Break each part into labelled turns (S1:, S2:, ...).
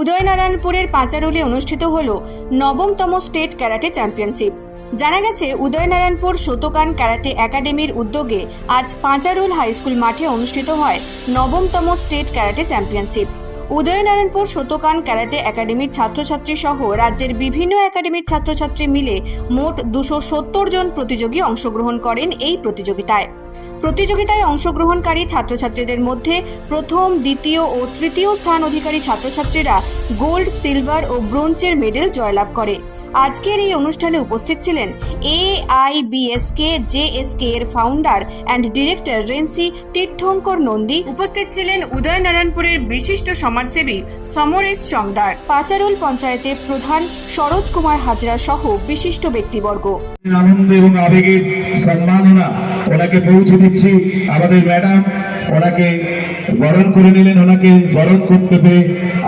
S1: উদয়নারায়ণপুরের পাঁচারুলে অনুষ্ঠিত হল নবমতম state karate championship. জানা গেছে, উদয়নারায়ণপুর শতকান ক্যারাটে একাডেমির উদ্যোগে আজ পাঁচারুল হাই স্কুল মাঠে অনুষ্ঠিত হয় নবমতম state karate championship. Udaynarayanpur Shotokan karate একাডেমির ছাত্রছাত্রী সহ রাজ্যের বিভিন্ন একাডেমির ছাত্রছাত্রী মিলে মোট দুশো সত্তর জন প্রতিযোগী অংশগ্রহণ করেন এই প্রতিযোগিতায়। প্রতিযোগিতায় অংশগ্রহণকারী ছাত্রছাত্রীদের মধ্যে প্রথম, দ্বিতীয় ও তৃতীয় স্থান অধিকারী ছাত্রছাত্রীরা গোল্ড, সিলভার ও ব্রোঞ্জের মেডেল জয়লাভ করে। আজকের এই অনুষ্ঠানে উপস্থিত ছিলেন এ আই বিএসকে জেএসকে এর founder and director Renshi Tirthankar Nandi. উপস্থিত ছিলেন উদয়নারায়ণপুরের বিশিষ্ট সমাজসেবী সমরেশ চংদার। পাচারুল পঞ্চায়েতের প্রধান সরোজ কুমার হাজরা সহ বিশিষ্ট ব্যক্তিবর্গ।
S2: আনন্দ এবং আবেগের সম্মাননা ওনাকে পৌঁছে দিচ্ছি। আমাদের ম্যাডাম ওনাকে বরণ করে নিলেন ওনাকে বরণ করতে পেরে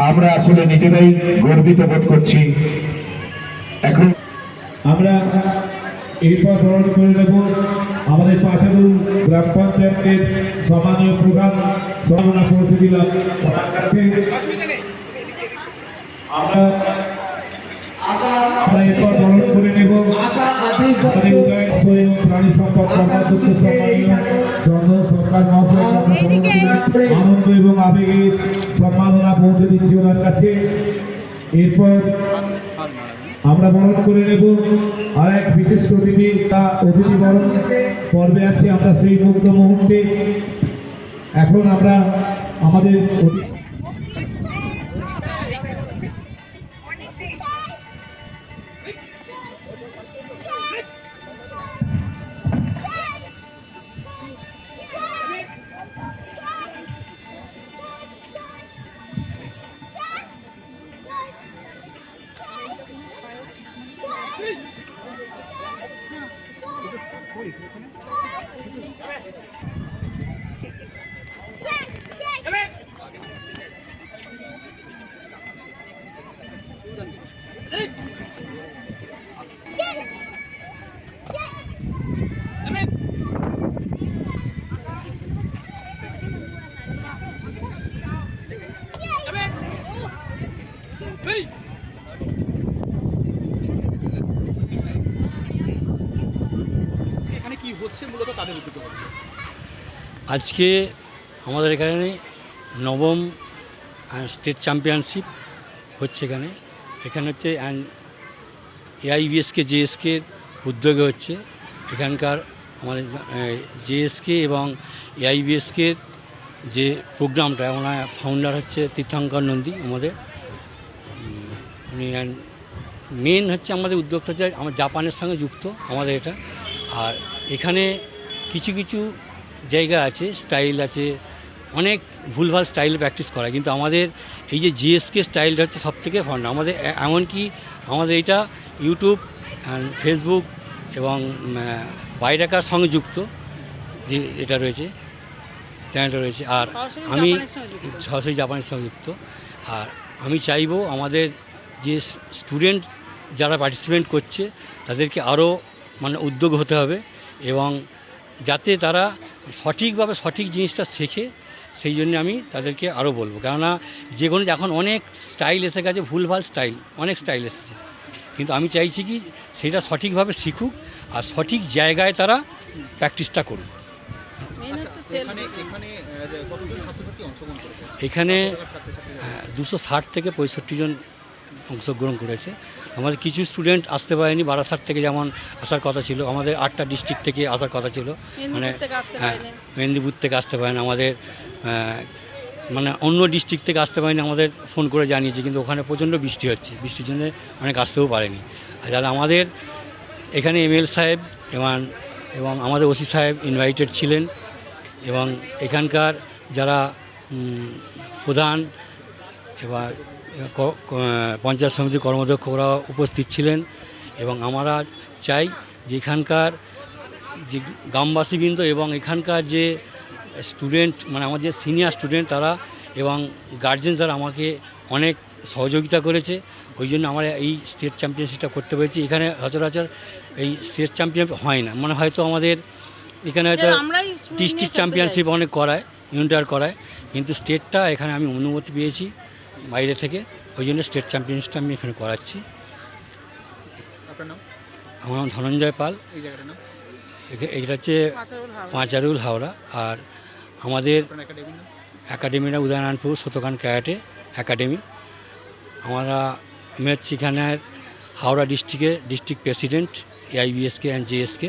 S2: আমরা আসলে নিজেরাই গর্বিত বোধ করছি। এখন
S3: আমরা এরপর বরণ করে নেব আমাদের পাঁচালু গ্রাম পঞ্চায়েতের সম্মানীয় প্রধান সম্মাননা পৌঁছে দিলাম কাছে। আমরা আমরা এরপর বরণ করে নেব আমাদের উদয় এবং প্রাণী সম্পদ কর্মসূত্র সম্মানীয় আনন্দ এবং আবেগের সম্মাননা পৌঁছে দিচ্ছি ওনার কাছে। এরপর আমরা বরণ করে নেব। আর এক বিশেষ অতিথি তা অতিথি বরণ পর্বে আছে। আমরা সেই মুগ্ধ মুহূর্তে এখন আমরা আমাদের
S4: এখানে হচ্ছে মূলত তাদের উদ্যোগে হচ্ছে।
S5: আজকে আমাদের এখানে নবম স্টেট চ্যাম্পিয়নশিপ হচ্ছে এখানে। এখানে হচ্ছে এআইবিএসকে জেএসকে উদ্যোগে হচ্ছে। এখানকার আমাদের জেএসকে এবং এআইবিএসকে যে প্রোগ্রামটা, ওনার ফাউন্ডার হচ্ছে তীর্থঙ্কর নন্দী আমাদের। উনি মেন হচ্ছে আমাদের উদ্যোগটা হচ্ছে, আমার জাপানের সঙ্গে যুক্ত আমাদের এটা। আর এখানে কিছু কিছু জায়গা আছে স্টাইল আছে। অনেক ভুলভাল স্টাইল প্র্যাকটিস করা। কিন্তু আমাদের এই যে জিএসকে স্টাইলটা হচ্ছে সব থেকে ফান্ড আমাদের এমনকি আমাদের এটা ইউটিউব ফেসবুক এবং বাইরেকার সঙ্গে যুক্ত যে এটা রয়েছে চ্যানেলটা রয়েছে। আর আমি সরাসরি জাপানের সঙ্গে যুক্ত। আর আমি চাইব আমাদের যে স্টুডেন্ট যারা পার্টিসিপেন্ট করছে তাদেরকে আরও মানে উদ্যোগ হতে হবে। এবং যাতে তারা সঠিকভাবে সঠিক জিনিসটা শেখে সেই জন্য আমি তাদেরকে আরও বলব। কেননা যে কোনো এখন অনেক স্টাইল এসে গেছে ভুলভাল স্টাইল অনেক স্টাইল এসেছে। কিন্তু আমি চাইছি কি সেটা সঠিকভাবে শিখুক আর সঠিক জায়গায় তারা প্র্যাকটিসটা করুক।
S4: এখানে এখানে আহ, যে কতজন ছাত্রছাত্রী অংশগ্রহণ করেছে?
S5: এখানে
S4: ছাত্রছাত্রী?
S5: দুশো ষাট থেকে পঁয়ষট্টি জন অংশগ্রহণ করেছে। আমাদের কিছু স্টুডেন্ট আসতে পারেনি বারাসাত থেকে যেমন আসার কথা ছিল আমাদের আটটা ডিস্ট্রিক্ট থেকে আসার কথা ছিল। মানে হ্যাঁ মেদিনীপুর থেকে আসতে পারেন আমাদের মানে অন্য ডিস্ট্রিক্ট থেকে আসতে পারেনি আমাদের ফোন করে জানিয়েছে কিন্তু ওখানে প্রচণ্ড বৃষ্টি হচ্ছে। বৃষ্টির জন্য অনেক আসতেও পারেনি। আর যারা আমাদের এখানে এমএল সাহেব এবং এবং আমাদের ওসি সাহেব ইনভাইটেড ছিলেন এবং এখানকার যারা প্রধান এবার পঞ্চায়েত সমিতির কর্মদক্ষরা উপস্থিত ছিলেন এবং আমরা চাই যে এখানকার যে গ্রামবাসীবৃন্দ এবং এখানকার যে স্টুডেন্ট মানে আমার যে সিনিয়র স্টুডেন্ট তারা এবং গার্জেন যারা আমাকে অনেক সহযোগিতা করেছে। ওই জন্য আমরা এই স্টেট চ্যাম্পিয়নশিপটা করতে পেরেছি। এখানে সচরাচর এই স্টেট চ্যাম্পিয়ন হয় না। মানে হয়তো আমাদের এখানে হয়তো ডিস্ট্রিক্ট চ্যাম্পিয়নশিপ অনেক করায় ইন্টার করায়। কিন্তু স্টেটটা এখানে আমি অনুমতি পেয়েছি। বাইরে থেকে। ওই জন্য স্টেট চ্যাম্পিয়নশিপটা আমি এখানে করাচ্ছি।
S4: আপনার নাম?
S5: আমার নাম ধনঞ্জয় পাল।
S4: এই জায়গাটার নাম?
S5: এটা হচ্ছে পাঁচারুল হাওড়া। আর আমাদের একাডেমিটা উদয়নারায়ণপুর শতকান ক্যারাটে একাডেমি আমরা আমি হচ্ছি এখানে হাওড়া ডিস্ট্রিক্টের district president AIBSK and JSK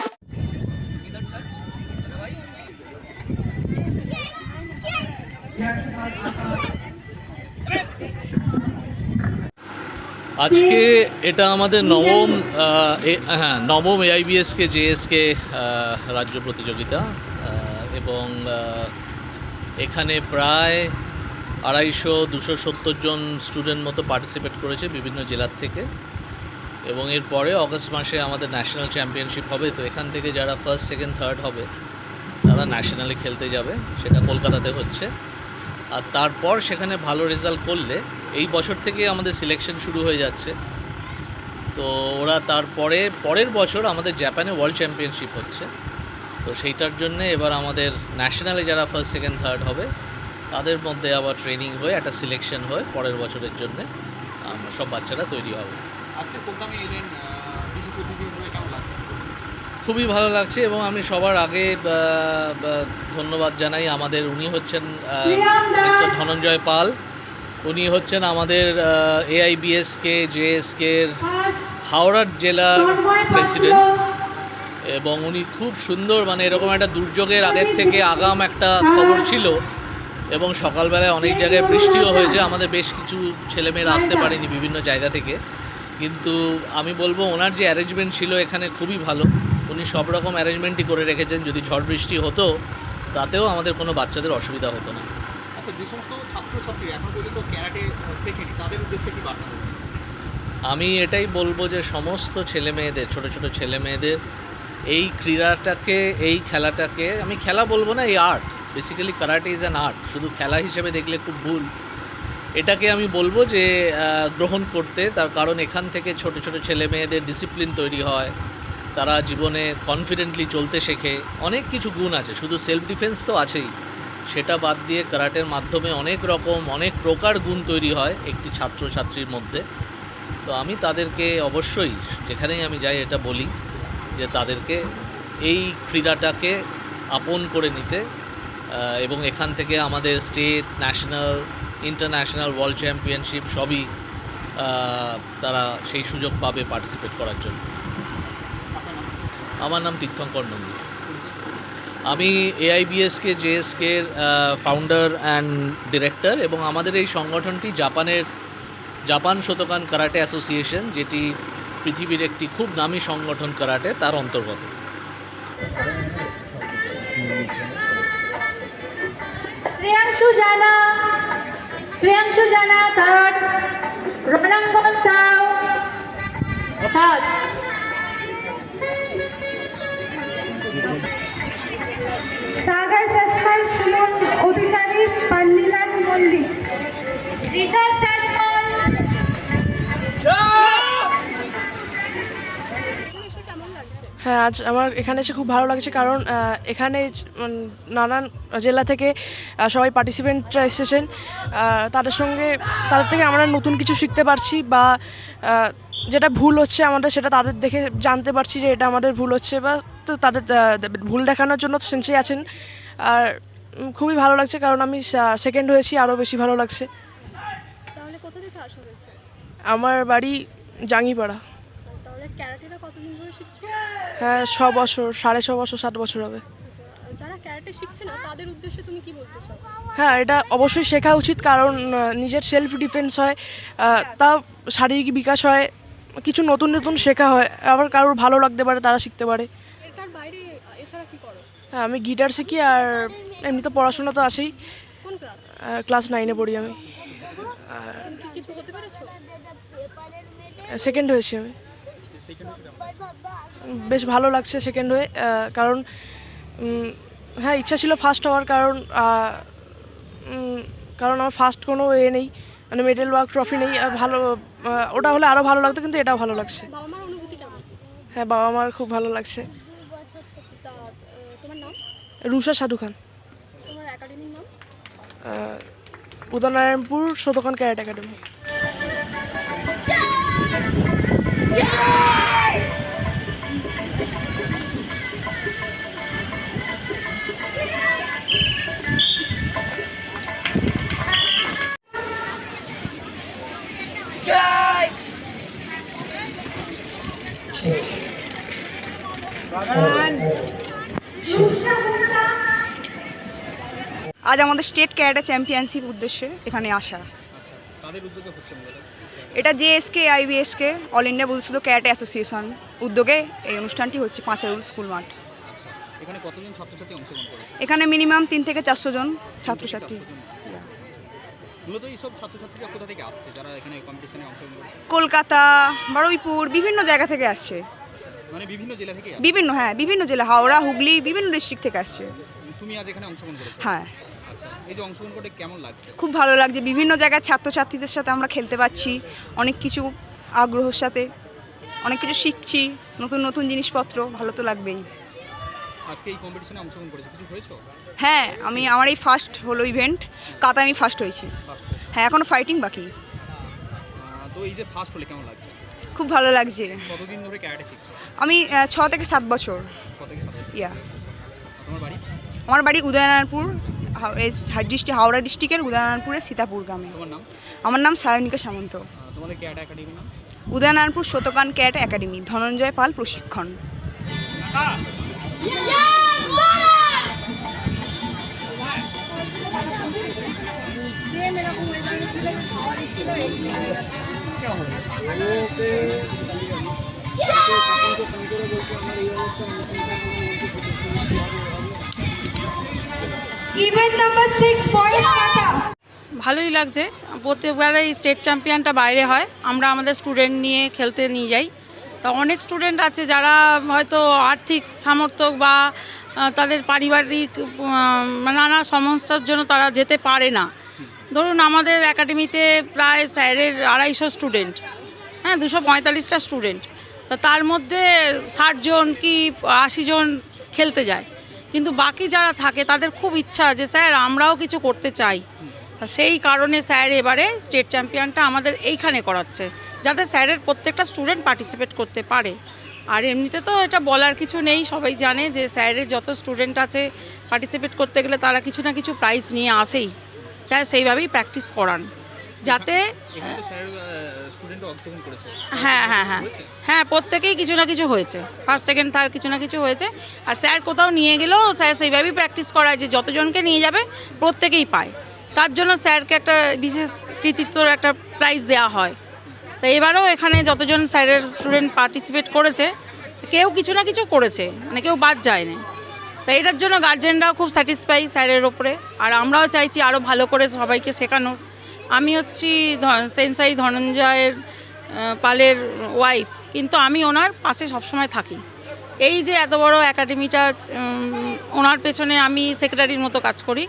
S6: আজকে এটা আমাদের নবম হ্যাঁ নবম এআইবিএসকে জেএসকে রাজ্য প্রতিযোগিতা এবং এখানে প্রায় আড়াইশো দুশো সত্তর জন স্টুডেন্ট মতো পার্টিসিপেট করেছে বিভিন্ন জেলার থেকে। এবং এরপরে অগস্ট মাসে আমাদের ন্যাশনাল চ্যাম্পিয়নশিপ হবে। তো এখান থেকে যারা ফার্স্ট, সেকেন্ড, থার্ড হবে, তারা ন্যাশনালে খেলতে যাবে। সেটা কলকাতাতে হচ্ছে। আর তারপর সেখানে ভালো রেজাল্ট করলে এই বছর থেকে আমাদের সিলেকশন শুরু হয়ে যাচ্ছে। তো ওরা তারপরে পরের বছর আমাদের জাপানে ওয়ার্ল্ড চ্যাম্পিয়নশিপ হচ্ছে। তো সেইটার জন্যে এবার আমাদের ন্যাশনালে যারা ফার্স্ট সেকেন্ড থার্ড হবে তাদের মধ্যে আবার ট্রেনিং হয়ে একটা সিলেকশন হয়ে পরের বছরের জন্য সব বাচ্চারা তৈরি হবে। খুবই ভালো লাগছে এবং আমি সবার আগে ধন্যবাদ জানাই আমাদের উনি হচ্ছেন মিস্টার ধনঞ্জয় পাল। উনি হচ্ছেন আমাদের এআইবিএসকে জেএসকের হাওড়ার জেলার প্রেসিডেন্ট। এবং উনি খুব সুন্দর মানে এরকম একটা দুর্যোগের আগের থেকে আগাম একটা খবর ছিল। এবং সকালবেলায় অনেক জায়গায় বৃষ্টিও হয়েছে। আমাদের বেশ কিছু ছেলেমেয়েরা আসতে পারেনি বিভিন্ন জায়গা থেকে। কিন্তু আমি বলব, ওনার যে অ্যারেঞ্জমেন্ট ছিল এখানে খুবই ভালো। উনি সব রকম অ্যারেঞ্জমেন্টই করে রেখেছেন। যদি ঝড় বৃষ্টি হতো, তাতেও আমাদের কোনো বাচ্চাদের অসুবিধা হতো না।
S4: আচ্ছা যে সমস্ত ছাত্রছাত্রী এখন পর্যন্ত ক্যারাটে শেখেনি, তাদের উদ্দেশ্যে কি বার্তা
S6: আমি এটাই বলব যে সমস্ত ছেলে মেয়েদের ছোটো ছোটো ছেলে মেয়েদের এই ক্রীড়াটাকে, এই খেলাটাকে, আমি খেলা বলব না, এই art basically karate is an art শুধু খেলা হিসেবে দেখলে খুব ভুল। এটাকে আমি বলব যে গ্রহণ করতে, তার কারণ এখান থেকে ছোট ছোট ছেলে মেয়েদের ডিসিপ্লিন তৈরি হয়, তারা জীবনে কনফিডেন্টলি চলতে শেখে, অনেক কিছু গুণ আছে, শুধু সেলফ ডিফেন্স তো আছেই। সেটা বাদ দিয়ে কারাটের মাধ্যমে অনেক রকম, অনেক প্রকার গুণ তৈরি হয় একটি ছাত্রছাত্রীর মধ্যে। তো আমি তাদেরকে অবশ্যই, যেখানেই আমি যাই এটা বলি, যে তাদেরকে এই ক্রীড়াটাকে আপন করে নিতে এবং এখান থেকে আমাদের state, national, international, world championship সবই তারা সেই সুযোগ পাবে পার্টিসিপেট করার জন্য। আমার নাম তীর্থঙ্কর নন্দী। আমি এআইবিএসকে জেএসকের ফাউন্ডার অ্যান্ড ডিরেক্টর এবং আমাদের এই সংগঠনটি জাপানের, জাপান শতকান কারাটে অ্যাসোসিয়েশন, যেটি পৃথিবীর একটি খুব নামী সংগঠন কারাটে, তার অন্তর্গত।
S7: শ্রেয়াংশু জানা শ্রেয়াংশু জানা রণাঙ্গন চাও।
S8: হ্যাঁ আজ আমার এখানে এসে খুব ভালো লাগছে কারণ এখানে নানান জেলা থেকে সবাই পার্টিসিপেন্টরা এসেছেন। তাদের সঙ্গে তাদের থেকে আমরা নতুন কিছু শিখতে পারছি বা যেটা ভুল হচ্ছে আমাদের সেটা তাদের দেখে জানতে পারছি যে এটা আমাদের ভুল হচ্ছে বা তো তাদের ভুল দেখানোর জন্য তো সেন্সেই আছেন। আর খুবই ভালো লাগছে কারণ আমি সেকেন্ড হয়েছি আরও বেশি ভালো লাগছে।
S9: তাহলে কোথা থেকে আসা হয়েছে?
S8: আমার বাড়ি জাঙ্গিপাড়া।
S9: ক্যারাটেটা কতদিন ধরে শিখছো?
S8: হ্যাঁ ছ বছর সাড়ে ছ বছর সাত বছর হবে।
S9: যারা ক্যারাটে শিখছে না তাদের উদ্দেশ্যে তুমি কি বলতে চাও?
S8: হ্যাঁ এটা অবশ্যই শেখা উচিত কারণ নিজের সেলফ ডিফেন্স হয় তা শারীরিক বিকাশ হয় কিছু নতুন নতুন শেখা হয় আবার কারোর ভালো লাগতে পারে তারা শিখতে পারে।
S9: এটার বাইরে এছাড়া কি করো?
S8: হ্যাঁ আমি গিটার শিখি আর এমনি তো পড়াশোনা তো আসেই
S9: কোন ক্লাস?
S8: ক্লাস নাইনে পড়ি আমি।
S9: কিছু হতে পেরেছ?
S8: সেকেন্ড হয়েছি আমি। বেশ ভালো লাগছে সেকেন্ড হয়ে কারণ হ্যাঁ ইচ্ছা ছিল ফার্স্ট হওয়ার কারণ কারণ আমার ফার্স্ট কোনো এ নেই মানে মেডেল বা ট্রফি নেই ভালো ওটা হলে আরও ভালো লাগতো, কিন্তু এটাও ভালো লাগছে। হ্যাঁ বাবা মার খুব ভালো লাগছে। Rusha Sadhu Khan. Udaynarayanpur Shotokan karate academy.
S10: আজ আমাদের স্টেট ক্যারাটে চ্যাম্পিয়নশিপ উদ্দেশ্যে এখানে আসা।
S4: আচ্ছা
S10: এটা জেএসকে আইবিএসকে অল ইন্ডিয়া বলছিল ক্যারাটে অ্যাসোসিয়েশন উদ্যোগে এই অনুষ্ঠানটি হচ্ছে পাঁচারুল স্কুল মাঠ।
S4: আচ্ছা এখানে কতজন ছাত্রছাত্রী অংশগ্রহণ করেছে?
S10: এখানে মিনিমাম তিন থেকে চারশো জন ছাত্রছাত্রী। কলকাতা বারুইপুর বিভিন্ন জায়গা থেকে আসছে।
S4: মানে বিভিন্ন জেলা থেকে।
S10: বিভিন্ন হ্যাঁ বিভিন্ন জেলা হাওড়া হুগলি বিভিন্ন ডিস্ট্রিক্ট থেকে আসছে।
S4: তুমি আজ এখানে অংশগ্রহণ করেছ?
S10: হ্যাঁ।
S4: আচ্ছা এই যে অংশগ্রহণ করে কেমন লাগছে?
S10: খুব ভালো লাগছে বিভিন্ন জায়গার ছাত্রছাত্রীদের সাথে আমরা খেলতে পারছি অনেক কিছু আগ্রহের সাথে অনেক কিছু শিখছি নতুন নতুন জিনিসপত্র ভালো তো লাগবেই।
S4: আজকে এই কম্পিটিশনে অংশগ্রহণ করেছ কিছু হয়েছো?
S10: হ্যাঁ আমি আমার এই ফার্স্ট হলো ইভেন্ট কাতা আমি ফার্স্ট হয়েছি। হ্যাঁ এখনও ফাইটিং বাকি।
S4: তো এই যে ফার্স্ট হলে কেমন লাগছে?
S10: খুব ভালো লাগছে।
S4: কতদিন ধরে ক্যারাটে শিখছো?
S10: আমি ছ থেকে সাত বছর। ইয়া
S4: বাড়ি?
S10: আমার বাড়ি উদয়নারায়ণপুর ডিস্ট্রিক্ট হাওড়া ডিস্ট্রিক্টের উদয়নারায়ণপুরের সীতাপুর গ্রামে। আমার নাম Saynika Samanta. Udaynarayanpur Shotokan karate academy Dhananjoy Pal প্রশিক্ষণ।
S11: ভালোই লাগছে। প্রত্যেকবারে স্টেট চ্যাম্পিয়নটা বাইরে হয়। আমরা আমাদের স্টুডেন্ট নিয়ে খেলতে নিয়ে যাই। তা অনেক স্টুডেন্ট আছে যারা হয়তো আর্থিক সামর্থ্য বা তাদের পারিবারিক নানা সমস্যার জন্য তারা যেতে পারে না। ধরুন আমাদের একাডেমিতে প্রায় স্যারের আড়াইশো স্টুডেন্ট হ্যাঁ দুশো পঁয়তাল্লিশটা স্টুডেন্ট তা তার মধ্যে ষাট জন কি আশি জন খেলতে যায়। কিন্তু বাকি যারা থাকে, তাদের খুব ইচ্ছা যে, স্যার, আমরাও কিছু করতে চাই। তা সেই কারণে স্যার এবারে স্টেট চ্যাম্পিয়নটা আমাদের এইখানে করাচ্ছে, যাতে স্যারের প্রত্যেকটা স্টুডেন্ট পার্টিসিপেট করতে পারে। আর এমনিতে তো এটা বলার কিছু নেই, সবাই জানে যে, স্যারের যত স্টুডেন্ট আছে পার্টিসিপেট করতে গেলে তারা কিছু না কিছু প্রাইজ নিয়ে আসেই। স্যার সেইভাবেই প্র্যাকটিস করান। যাতে হ্যাঁ হ্যাঁ হ্যাঁ। হ্যাঁ প্রত্যেকেই কিছু না কিছু হয়েছে। ফার্স্ট সেকেন্ড থার্ড কিছু না কিছু হয়েছে। আর স্যার কোথাও নিয়ে গেলেও স্যার সেইভাবেই প্র্যাকটিস করায় যে যতজনকে নিয়ে যাবে প্রত্যেকেই পায়। তার জন্য স্যারকে একটা বিশেষ কৃতিত্বর একটা প্রাইজ দেওয়া হয়। তো এবারেও এখানে যতজন স্যারের স্টুডেন্ট পার্টিসিপেট করেছে কেউ কিছু না কিছু করেছে। মানে কেউ বাদ যায়নি। তাই এটার জন্য গার্জেনরাও খুব স্যাটিসফাই স্যারের ওপরে। আর আমরাও চাইছি আরও ভালো করে সবাইকে শেখানোর। আমি হচ্ছি সেনসাই ধনঞ্জয়ের পালের ওয়াইফ কিন্তু আমি ওনার পাশে সবসময় থাকি। এই যে এত বড় একাডেমিটা ওনার পেছনে আমি সেক্রেটারির মতো কাজ করি।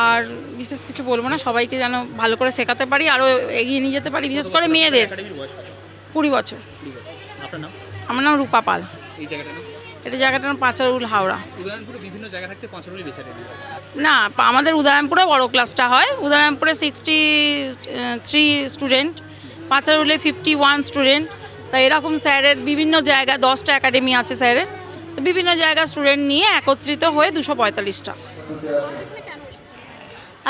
S11: আর বিশেষ কিছু বলব না সবাইকে যেন ভালো করে শেখাতে পারি আরও এগিয়ে নিয়ে যেতে পারি বিশেষ করে মেয়েদের? কুড়ি বছর। আমার নাম রূপা পাল।
S4: এই জায়গাটার নাম?
S11: এটা জায়গাটার নাম পাঁচারুল হাওড়া।
S4: উদয়নপুরে বিভিন্ন জায়গা থাকতে পাঁচরুলি
S11: না আমাদের উদয়রামপুরে বড় ক্লাসটা হয়। উদয়রামপুরে সিক্সটি থ্রি স্টুডেন্ট পাঁচারুলে ফিফটি ওয়ান স্টুডেন্ট তা এরকম স্যারের বিভিন্ন জায়গায় দশটা একাডেমি আছে স্যারের। তো বিভিন্ন জায়গায় স্টুডেন্ট নিয়ে একত্রিত হয়ে দুশো পঁয়তাল্লিশটা।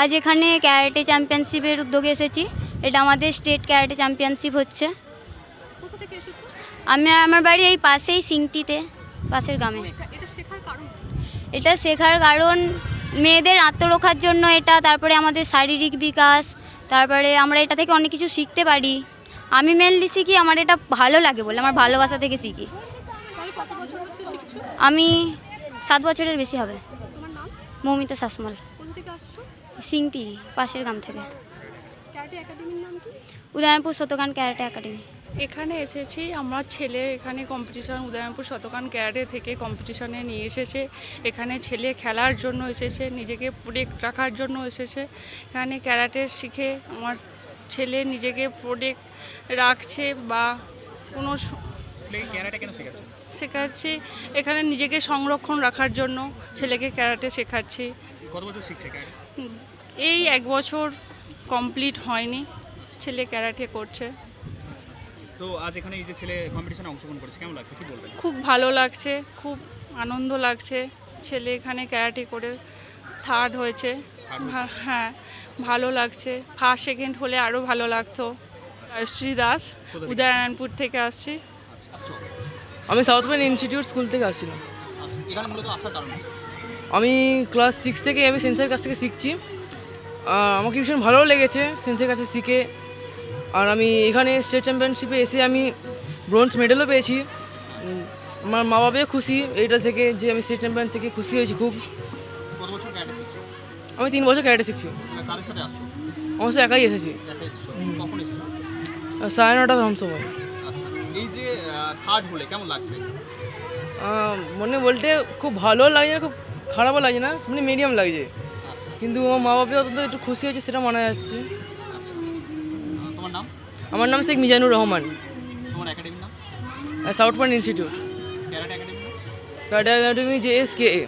S12: আজ এখানে ক্যারাটে চ্যাম্পিয়নশিপের উদ্যোগে এসেছি। এটা আমাদের স্টেট ক্যারাটে চ্যাম্পিয়নশিপ হচ্ছে।
S9: কোথা থেকে এসেছ?
S12: আমি আমার বাড়ি এই পাশেই সিংটিতে। পাশের গ্রামে।
S9: এটা শেখার কারণ
S12: মেয়েদের আত্মরক্ষার জন্য এটা তারপরে আমাদের শারীরিক বিকাশ তারপরে আমরা এটা থেকে অনেক কিছু শিখতে পারি। আমি মেনলি শিখি আমার এটা ভালো লাগে বলে আমার ভালোবাসা থেকে শিখি। আমি সাত বছরের বেশি হবে। মৌমিতা শাসমল সিংটি পাশের গ্রাম থেকে। Udayanpur Shotokan karate academy.
S13: এখানে এসেছি আমার ছেলে এখানে কম্পিটিশন উদয়নপুর শতকান ক্যারাটে থেকে কম্পিটিশনে নিয়ে এসেছে। এখানে ছেলে খেলার জন্য এসেছে নিজেকে প্রোটেক্ট রাখার জন্য এসেছে। এখানে ক্যারাটে শিখে আমার ছেলে নিজেকে প্রোটেক্ট রাখছে বা কোনো
S4: শেখাচ্ছি?
S13: এখানে নিজেকে সংরক্ষণ রাখার জন্য ছেলেকে ক্যারাটে শেখাচ্ছি। এই এক বছর কমপ্লিট হয়নি ছেলে ক্যারাটে করছে।
S4: তো আজ এখানে এই যে ছেলে কম্পিটিশনে অংশগ্রহণ করেছে কেমন লাগছে? কি বলবেন?
S13: খুব ভালো লাগছে খুব আনন্দ লাগছে। ছেলে এখানে ক্যারাটে করে থার্ড হয়েছে। ভা- হ্যাঁ ভালো লাগছে। ফার্স্ট সেকেন্ড হলে আরও ভালো লাগতো। শ্রী দাস উদয়নারায়ণপুর থেকে আসছি।
S4: আচ্ছা।
S14: আমি সাউথ পয়েন্ট ইনস্টিটিউট স্কুল থেকে আসছিলাম।
S4: এখানে মূলত আসার কারণ কি?
S14: আমি ক্লাস সিক্স থেকে আমি সেন্সের কাছ থেকে শিখছি। আমাকে ভীষণ ভালো লেগেছে সেন্সের কাছে শিখে। আর আমি এখানে স্টেট চ্যাম্পিয়নশিপে এসে আমি ব্রোঞ্জ মেডেলও পেয়েছি। আমার মা বাবাও খুশি এইটা থেকে যে আমি স্টেট চ্যাম্পিয়ন থেকে খুশি হয়েছি খুব। আমি তিন বছর ক্যারেটে শিখছি।
S4: সাথে
S14: একাই এসেছি। সাড়ে নটা তখন সময়।
S4: আচ্ছা এই যে থার্ড হলে কেমন লাগছে?
S14: মনে বলতে খুব ভালো লাগে না খুব খারাপও লাগে না মানে মিডিয়াম লাগছে
S4: আচ্ছা।
S14: কিন্তু আমার মা বাবা অন্তত একটু খুশি হয়েছে সেটা মানা যাচ্ছে
S4: আচ্ছা আহ, তোমার নাম
S14: আমার নাম Sheikh Mizanur Rahman. South point institute.
S4: Karate একাডেমির
S14: জে এস কে এ